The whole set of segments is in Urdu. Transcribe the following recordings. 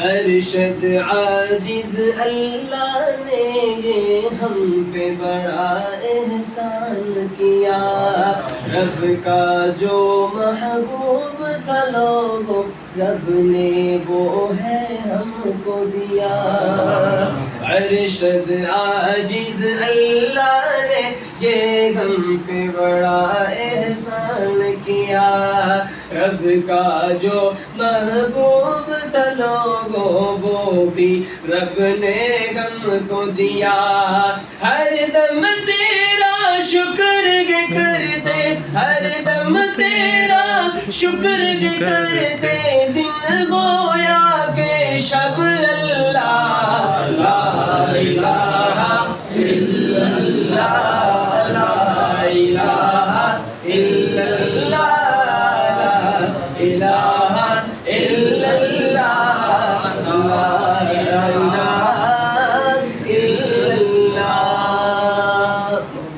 ارشد عاجز اللہ نے یہ ہم پہ بڑا احسان کیا رب کا جو محبوب تھا لوگوں، رب نے وہ ہے ہم کو دیا۔ ارشد عاجز اللہ نے یہ ہم پہ بڑا احسان کیا۔ رب کا جو محبوب تھا لوگوں، وہ بھی رب نے غم کو دیا۔ ہر دم تیرا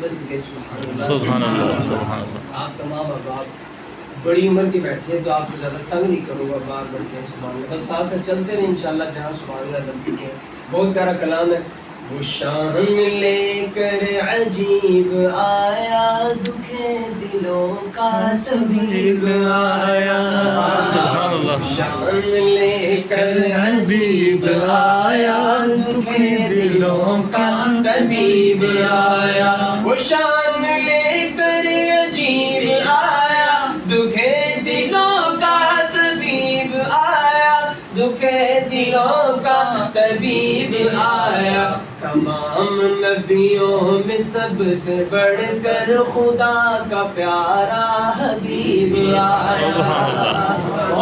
بس یہ سبحان اللہ سبحان اللہ سبحان اللہ آپ تمام احباب بڑی عمر کے بیٹھے ہیں تو آپ کو زیادہ تنگ نہیں کروں گا بار بڑھتے ہیں سبحان اللہ۔ بس ساتھ ساتھ چلتے رہیں انشاءاللہ جہاں سبحان اللہ بنتی ہے بہت پیارا کلام ہے۔ وہ شان لے کر عجیب آیا دکھے دلوں کا طبیب آیا۔ سبحان اللہ۔ شان لے کر عجیب آیا دکھے دلوں کا طبیب آیا۔ وہ شان طبیب آیا، تمام نبیوں میں سب سے بڑھ کر خدا کا پیارا حبیب آیا سبحان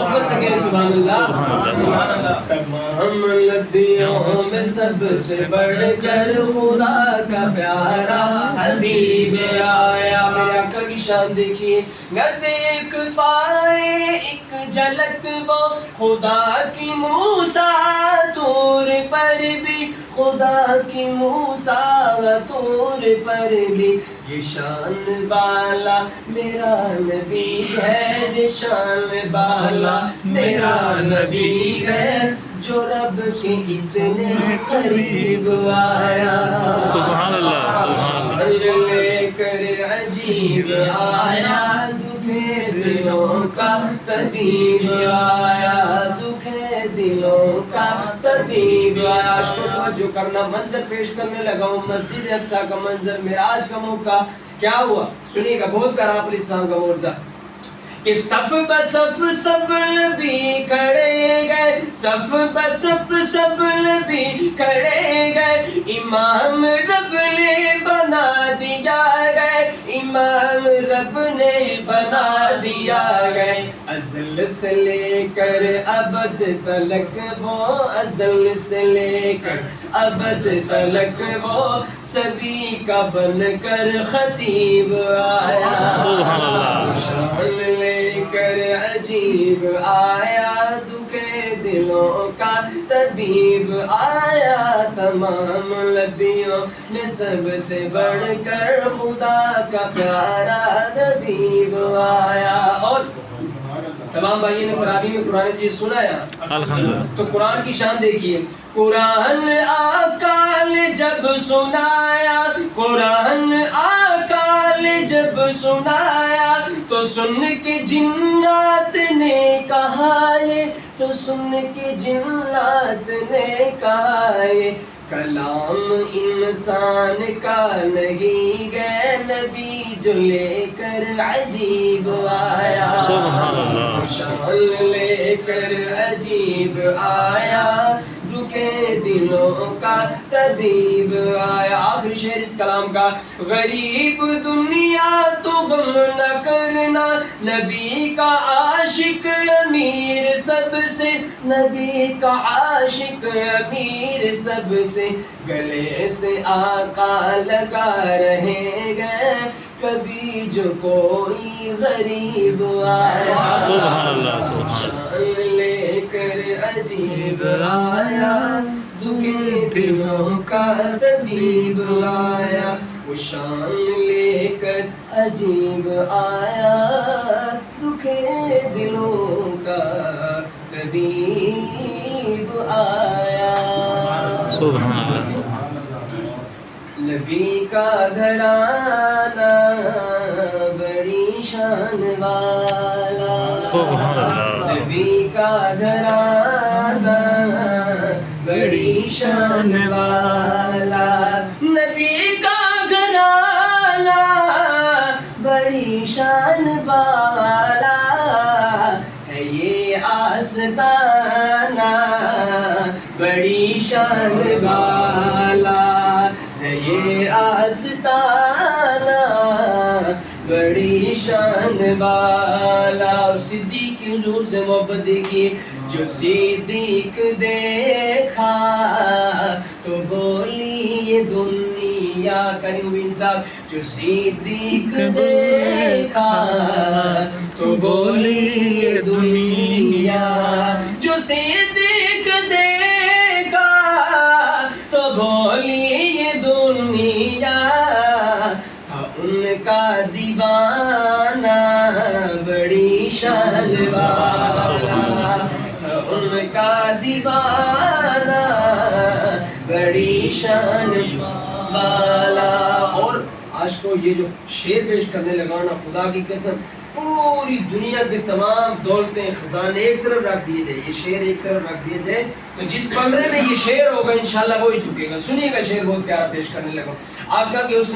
اللہ سبحان اللہ۔ تمام نبیوں میں سب سے بڑھ کر خدا کا پیارا حبیب آیا میرے آقا کی شان دیکھیے نہ دیکھ پائے ایک جھلک وہ خدا کی موسا تور پر بھی خدا کی موسا تور پر بھی یہ شان بالا میرا نبی ہے نشان بالا میرا نبی ہے جو رب کے اتنے قریب آیا سبحان اللہ، آیا دکھے دلوں کا طبیب آیا دکھے دلوں کا طبیب آیا۔ عشق و توجہ کرنا منظر پیش کرنے لگا ہوں مسجد اقصا کا منظر معراج کا موقع کیا ہوا؟ سنیے گا بہت پیارا آپ اسلام کا مورزہ کہ صف بصف سب نبی کھڑے گئے۔ صف بصف سب نبی کھڑے گئے۔ امام رب بنا دیا گئے ازل سے لے کر ابد تلک وہ ازل سے لے کر ابد تلک وہ سبھی کا بن کر خطیب آیا۔ شان لے کر عجیب آیا۔ طبیب آیا تمام لبیوں میں سب سے بڑھ کر خدا کا پیارا نبیب آیا۔ اور تمام بھائی نے قرآن میں قرآن جی سنایا الحمدللہ۔ تو قرآن کی شان دیکھیے۔ قرآن آکال جب سنایا قرآن آکال جب سنایا تو سن کے جنات نے کہا یہ تو سن کے جنات نے کہا یہ کلام انسان کا نہیں گئے نبی جو لے کر عجیب آیا۔ شان لے کر عجیب آیا۔ دکھے دلوں کا طبیب آیا۔ آخری شعر اس کلام کا غریب دنیا تو غم نہ کرنا نبی کا عاشق امیر سب سے نبی کا عاشق امیر سب سے گلے سے آقا لگا رہیں گے کبھی جو کوئی غریب آیا سبحان اللہ، سبحان اللہ۔ شان لے کر عجیب آیا دکھے دلوں کا طبیب آیا وہ شان لے کر عجیب آیا دکھے دلوں کا طبیب آیا۔ سبحان اللہ۔ نبی کا گھرانہ بڑی شان والا۔ سبحان اللہ۔ نبی کا گھرانہ بڑی شان والا۔ آستانہ بڑی شان والا ہے یہ آستانہ بڑی شان والا۔ اور صدیق کی حضور سے محبت دیکھیے جو صدیق دیکھا تو بولی یہ دنیا کریم مبین صاحب جو صدیق دیکھا تو بولی دنیا، جو صدیق دیکھا، تو بولی دنیا، تھا ان کا دیوانہ، بڑی شان تھا ان کا دیوانہ، بڑی شان والا۔ اور آج کو یہ جو شعر پیش کرنے لگا نا، خدا کی قسم پوری دنیا کے تمام دولتیں خزانے ایک طرف رکھ دیے جائے یہ شعر ایک طرف رکھ دیے جائے تو جس پلرے میں یہ شعر ہوگا، انشاءاللہ وہی جھکے گا۔ سنیے گا شعر بہت پیارا پیش کرنے لگا۔ آپ کا کہ اس